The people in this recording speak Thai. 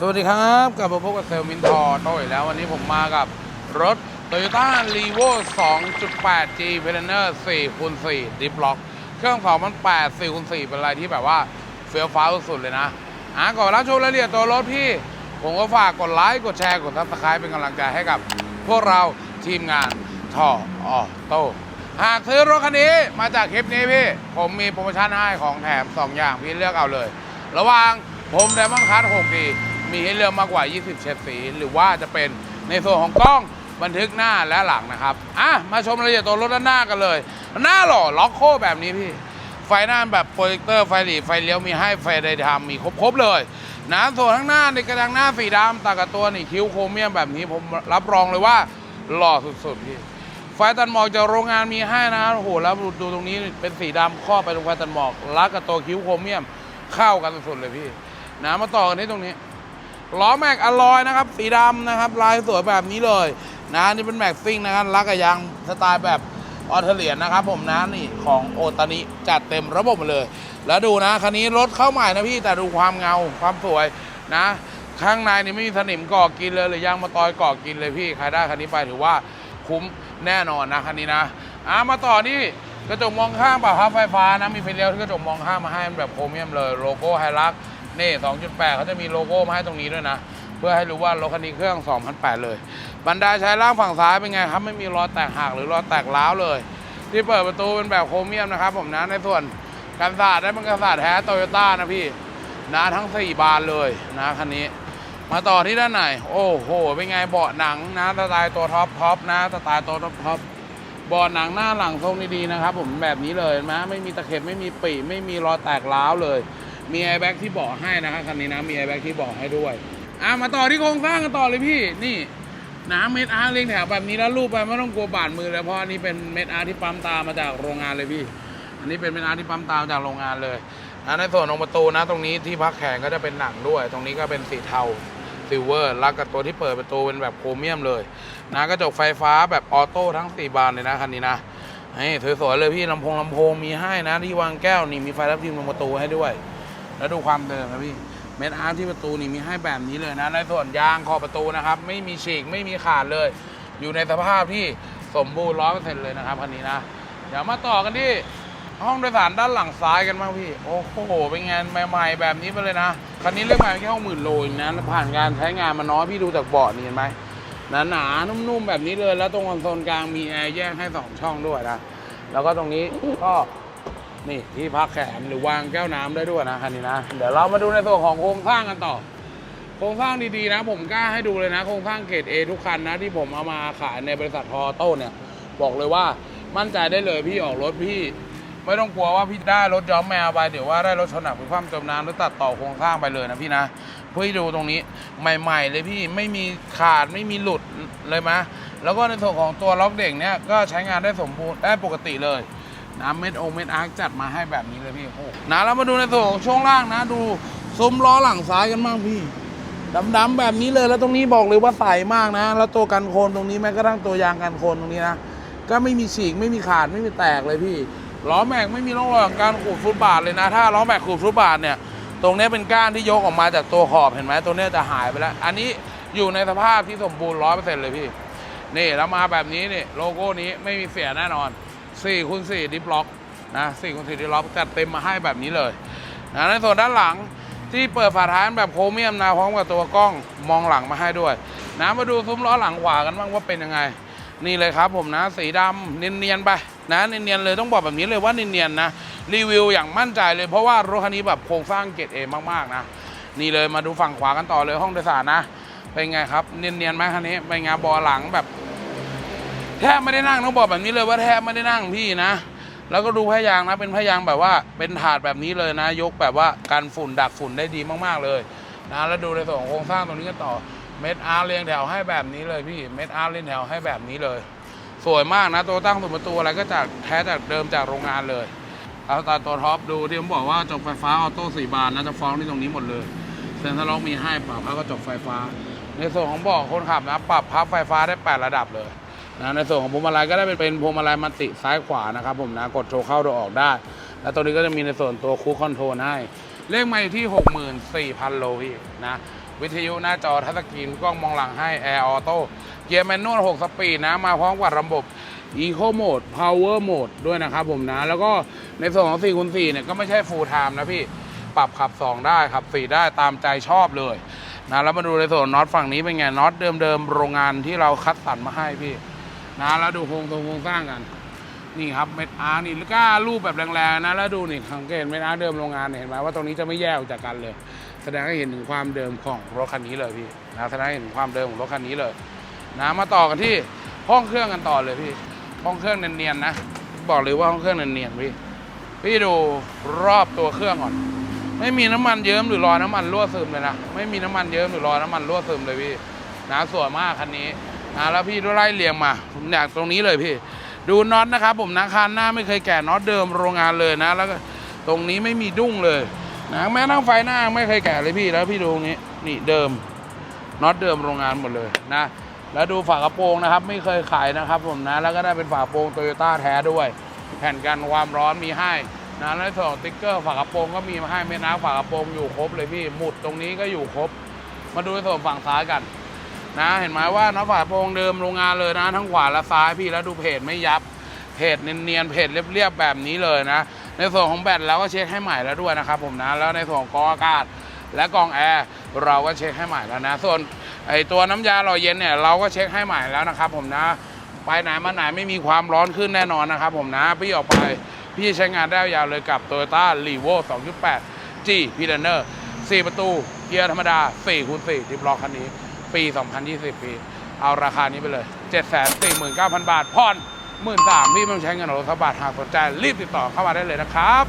สวัสดีครับกลับมาพบกับเซลมินทอโต้อีกแล้ววันนี้ผมมากับรถ Toyota r e v o 2.8G p a n e r 4คูณ4 Deep Lock เครื่อง2008 4คูณ4เป็นอะไรที่แบบว่าเฟี้ยวฟ้าวสุดเลยนะอะก่อนรับชมรายละเอียดตัวรถพี่ ผมก็ฝากกดไลค์กดแชร์กดซับสไคร b e เป็นกำลังใจให้กับ พวกเราทีมงานทอออโต้หากซื้อรถคันนี้มาจากคลิปนี้พี่ ผมมีโปรโมชั่นให้ของแถม 2 อย่างพี่เลือกเอาเลย ระหว่างผมไดมอนด์คัท6ดี มีให้เลือกมากกว่า 20 เฉดสี หรือว่าจะเป็นในส่วนของกล้องบันทึกหน้าและหลังนะครับ อะ มาชมรายละเอียดตัวรถด้านหน้ากันเลย หน้าหล่อล็อกโคแบบนี้พี่ ไฟหน้าแบบโปรเจคเตอร์ไฟหลีไฟเลี้ยวมีให้ไฟไดทามมีครบๆเลยนะส่วนข้างหน้าในกระดังหน้าสีดำตากับตัวนี่คิ้วโครเมียมแบบนี้ผมรับรองเลยว่าหล่อสุดๆพี่ไฟตัดหมอกจากโรงงานมีให้นะครับโอ้โหแล้วดูตรงนี้เป็นสีดำครอบไปตรงไฟตัดหมอกรัดกับตัวคิ้วโครเมียมเข้ากันสุดๆเลยพี่นะมาต่อกันที่ตรงนี้ ล้อแม็กอลลอยนะครับ สีดำนะครับ ลายสวยแบบนี้เลยนะนี่เป็นแม็กซิ่งนะครับลักกับยางสไตล์แบบออเทเลียนนะครับผมนะนี่ของโอตานิจัดเต็มระบบมาเลย แล้วดูนะคันนี้รถเข้าใหม่นะพี่แต่ดูความเงาความสวยนะ ข้างในนี่ไม่มีสนิมก่อกินเลยหรือยางมาตอยก่อกินเลยพี่ใครได้คันนี้ไปถือว่าคุ้มแน่นอนนะคันนี้นะอะมาต่อนี่กระจกมองข้างปล่าครับไฟฟ้านะมีไฟเลี้ยวที่กระจกมองข้างมาให้แบบโครเมียมเลย โลโก้ไฮรัก นี่ 2.8 เขาจะมีโลโก้มาให้ตรงนี้ด้วยนะ เพื่อให้รู้ว่ารถคันนี้เครื่อง 2008 เลยบันไดใช้ล่างฝั่งซ้ายเป็นไงครับ ไม่มีรอยแตกหักหรือรอยแตกร้าวเลย ที่เปิดประตูเป็นแบบโครเมียมนะครับผมนะในส่วนกันศาสตร์ได้เป็นกันศาสตร์แท้โตโยต้านะพี่นะทั้ง 4 บานเลยนะคันนี้ มาต่อที่ด้านในโอ้โห เป็นไงเบาะหนังนะสไตล์ตัวท็อปท็อปนะสไตล์ตัวท็อปท็อปเบาะหนังหน้าหลังทรงดีๆนะครับผมแบบนี้เลยนะไม่มีตะเข็บไม่มีปีไม่มีรอยแตกร้าวเลย มีแอร์แบ็กที่เบาะให้นะครับคันนี้นะมีแอร์แบ็กที่เบาะให้ด้วยอะมาต่อที่โครงสร้างกันต่อเลยพี่นี่น้ำเม็ดอาร์เรียงแถวแบบนี้แล้วรูปไปไม่ต้องกลัวบาดมือเลยเพราะอันนี้เป็นเม็ดอาร์ที่ปั๊มตามาจากโรงงานเลยพี่ อันนี้เป็นเม็ดอาร์ที่ปั๊มตามจากโรงงานเลยอะในส่วนของประตูนะตรงนี้ที่พักแขนก็จะเป็นหนังด้วย ตรงนี้ก็เป็นสีเทาซิลเวอร์แล้วกับตัวที่เปิดประตูเป็นแบบโครเมียมเลยนะกระจกไฟฟ้าแบบออโต้ทั้ง 4 บานเลยนะคันนี้นะนี่สวยๆเลยพี่ลำโพงลำโพงมีให้นะที่วางแก้วนี่มีไฟรับพิมพ์ลงประตูให้ด้วย แล้วดูความเดิมนะพี่เม็ดอาร์ที่ประตูนี่มีให้แบบนี้เลยนะ ในส่วนยางขอบประตูนะครับ ไม่มีฉีกไม่มีขาดเลย อยู่ในสภาพที่สมบูรณ์ร้อยเปอร์เซ็นต์เลยนะครับคันนี้นะ เดี๋ยวมาต่อกันที่ห้องโดยสารด้านหลังซ้ายกันบ้างพี่ โอ้โห เป็นงานใหม่ๆแบบนี้ไปเลยนะ คันนี้เรียกมาแค่หมื่นโลเองนะแล้วผ่านการใช้งานมาน้อยพี่ดูจากเบาะนี่เห็นไหมหนาๆนุ่มๆแบบนี้เลย แล้วตรงคอนโซลกลางมีแอร์แยกให้สองช่องด้วยนะ แล้วก็ตรงนี้ก็ นี่ที่พักแขนหรือวางแก้วน้ำได้ด้วยนะคันนี้นะ เดี๋ยวเรามาดูในส่วนของโครงสร้างกันต่อ โครงสร้างดีๆนะ ผมกล้าให้ดูเลยนะ โครงสร้างเกรด A ทุกคันนะที่ผมเอามาขายในบริษัททอโต้เนี่ย บอกเลยว่ามั่นใจได้เลยพี่ออกรถพี่ ไม่ต้องกลัวว่าพี่ได้รถย้อมแมวไปเดี๋ยวว่าได้รถชนหนักไปคว่ำจมน้ำหรือตัดต่อโครงสร้างไปเลยนะพี่นะเพื่อให้ดูตรงนี้ใหม่ ๆ เลยพี่ไม่มีขาดไม่มีหลุดเลยมะแล้วก็ในส่วนของตัวล็อกเด็กเนี่ยก็ใช้งานได้สมบูรณ์ได้ปกติเลย นะเม็ดองเม็ดอาร์คจัดมาให้แบบนี้เลยพี่โอ้โหนะแล้วมาดูในส่วนของช่วงล่างนะ ดูซุ้มล้อหลังซ้ายกันบ้างพี่ดำๆแบบนี้เลยแล้วตรงนี้บอกเลยว่าใสมากนะ แล้วตัวกันโคลนตรงนี้แม้กระทั่งตัวยางกันโคลนตรงนี้นะก็ไม่มีฉีกไม่มีขาดไม่มีแตกเลยพี่ล้อแม็กไม่มีร่องรอยของการขูดฟุตบาทเลยนะ ถ้าล้อแม็กขูดฟุตบาทเนี่ย ตรงนี้เป็นก้านที่ยกออกมาจากตัวขอบเห็นไหมตัวเนี้ยจะหายไปแล้ว อันนี้อยู่ในสภาพที่สมบูรณ์ร้อยเปอร์เซ็นต์เลยพี่ นี่แล้วมาแบบนี้นี่โลโก้นี้ไม่มีเสียแน่นอน 4คูณ4ดิฟล็อกนะ4คูณ4ดิฟล็อกจัดเต็มมาให้แบบนี้เลยนะในส่วนด้านหลังที่เปิดฝาท้ายแบบโครเมียมนะพร้อมกับตัวกล้องมองหลังมาให้ด้วยนะมาดูซุ้มล้อหลังขวากันบ้างว่าเป็นยังไง นี่เลยครับผมนะ สีดำเนียนๆไปนะเนียนๆเลยต้องบอกแบบนี้เลยว่าเนียนๆนะรีวิวอย่างมั่นใจเลยเพราะว่ารถคันนี้แบบโครงสร้างเกรดเอมากๆนะนี่เลยมาดูฝั่งขวากันต่อเลยห้องโดยสารนะ เป็นไงครับเนียนๆไหมคันนี้เป็นไงบอหลังแบบ แทบไม่ได้นั่งต้องบอกแบบนี้เลยว่าแทบไม่ได้นั่งพี่นะ แล้วก็ดูพยางนะเป็นพยางแบบว่าเป็นถาดแบบนี้เลยนะ ยกแบบว่ากันฝุ่นดักฝุ่นได้ดีมากๆเลยนะแล้วดูในส่วนของโครงสร้างตรงนี้กันต่อเม็ดอาร์เรียงแถวให้แบบนี้เลยพี่เม็ดอาร์เรียงแถวให้แบบนี้เลย สวยมากนะตัวตั้งตัวประตูอะไรก็จากแท้จากเดิมจากโรงงานเลยเอาตาตัวท็อปดูที่ผมบอกว่าจบไฟฟ้าออโต้สี่บานนะจะฟ้องที่ตรงนี้หมดเลยเซ็นทรัลล็อกมีให้ปรับแล้วก็จบไฟฟ้า ในส่วนของเบอกคนขับนะ ปรับพับไฟฟ้าได้ 8 ระดับเลย นะในส่วนของพวงมาลัยก็ได้เป็นพวงมาลัยมัติซ้ายขวานะครับผมนะกดโชว์เข้าโดยออกได้ แล้วตัวนี้ก็จะมีในส่วนตัวคูคอนโทรลให้ เลขมาอยู่ที่ 64,000 โลพี่นะวิทยุหน้าจอทัชสกรีนกล้องมองหลังให้ Air Auto เกียร์แมนนวล6สปีดนะมาพร้อมกับระบบ Eco Mode Power Mode ด้วยนะครับผมนะ แล้วก็ในส่วนของ4คูณ4เนี่ยก็ไม่ใช่ Full Time นะพี่ปรับขับ 2 ได้ขับ 4 ได้ตามใจชอบเลยนะแล้วมาดูในส่วนน็อตฝั่งนี้เป็นไงน็อตเดิมๆโรงงานที่เราคัดสรรมาให้พี่ นะแล้วดูโครงทรงโครงสร้างกัน นี่ครับเม็ดอาร์นี่แล้วก็รูปแบบแรงๆนะแล้วดูนี่สังเกตเม็ดอาร์เดิมโรงงานเห็นไหมว่าตรงนี้จะไม่แยกออกจากกันเลย แสดงให้เห็นถึงความเดิมของรถคันนี้เลยพี่นะแสดงให้เห็นถึงความเดิมของรถคันนี้เลยนะมาต่อกันที่ห้องเครื่องกันต่อเลยพี่ ห้องเครื่องเนียนๆนะ บอกเลยว่าห้องเครื่องเนียนๆพี่พี่ดูรอบตัวเครื่องก่อน ไม่มีน้ำมันเยิ้มหรือรอน้ำมันรั่วซึมเลยนะไม่มีน้ำมันเยิ้มหรือรอน้ำมันรั่วซึมเลยพี่นะสวยมากคันนี้ นะแล้วพี่ดูไล่เรียงมาผมอยากตรงนี้เลยพี่ ดูน็อตนะครับผมนะคันหน้าไม่เคยแกะน็อตเดิมโรงงานเลยนะ แล้วก็ตรงนี้ไม่มีดุ้งเลยนะแม้ทั้งไฟหน้าไม่เคยแกะเลยพี่แล้วพี่ดูตรงนี้นี่เดิมน็อตเดิมโรงงานหมดเลยนะแล้วดูฝากระโปรงนะครับ ไม่เคยขายนะครับผมนะ แล้วก็ได้เป็นฝากระโปรงโตโยต้าแท้ด้วย แผ่นกันความร้อนมีให้นะแล้วส่วนของติ๊กเกอร์ฝากระโปรงก็มีมาให้เม็ดน้ำฝากระโปรงอยู่ครบเลยพี่หมุดตรงนี้ก็อยู่ครบ มาดูส่วนฝั่งซ้ายกัน นะเห็นไหมว่าน้ำฝาโปรงเดิมโรงงานเลยนะ ทั้งขวาและซ้ายพี่แล้วดูเพจไม่ยับเพจเนียนๆเพจเรียบๆแบบนี้เลยนะ ในส่วนของแบตเราก็เช็คให้ใหม่แล้วด้วยนะครับผมนะแล้วในส่วนของกองอากาศและกองแอร์เราก็เช็คให้ใหม่แล้วนะ ส่วนไอตัวน้ำยาหล่อเย็นเนี่ยเราก็เช็คให้ใหม่แล้วนะครับผมนะไปไหนมาไหนไม่มีความร้อนขึ้นแน่นอนนะครับผมนะพี่ออกไปพี่ใช้งานได้ยาวเลยกับ Toyota r e v o 2.8 G p l a n n e r 4ประตู เกียร์ธรรมดา4คูณ4ดิฟล็อกคันนี้ ปี 2020 ปี เอาราคานี้ไปเลย 749,000 บาทผ่อน13,000พี่ไม่ต้องใช้เงินหรอกสักบาทหากสนใจรีบติดต่อเข้ามาได้เลยนะครับ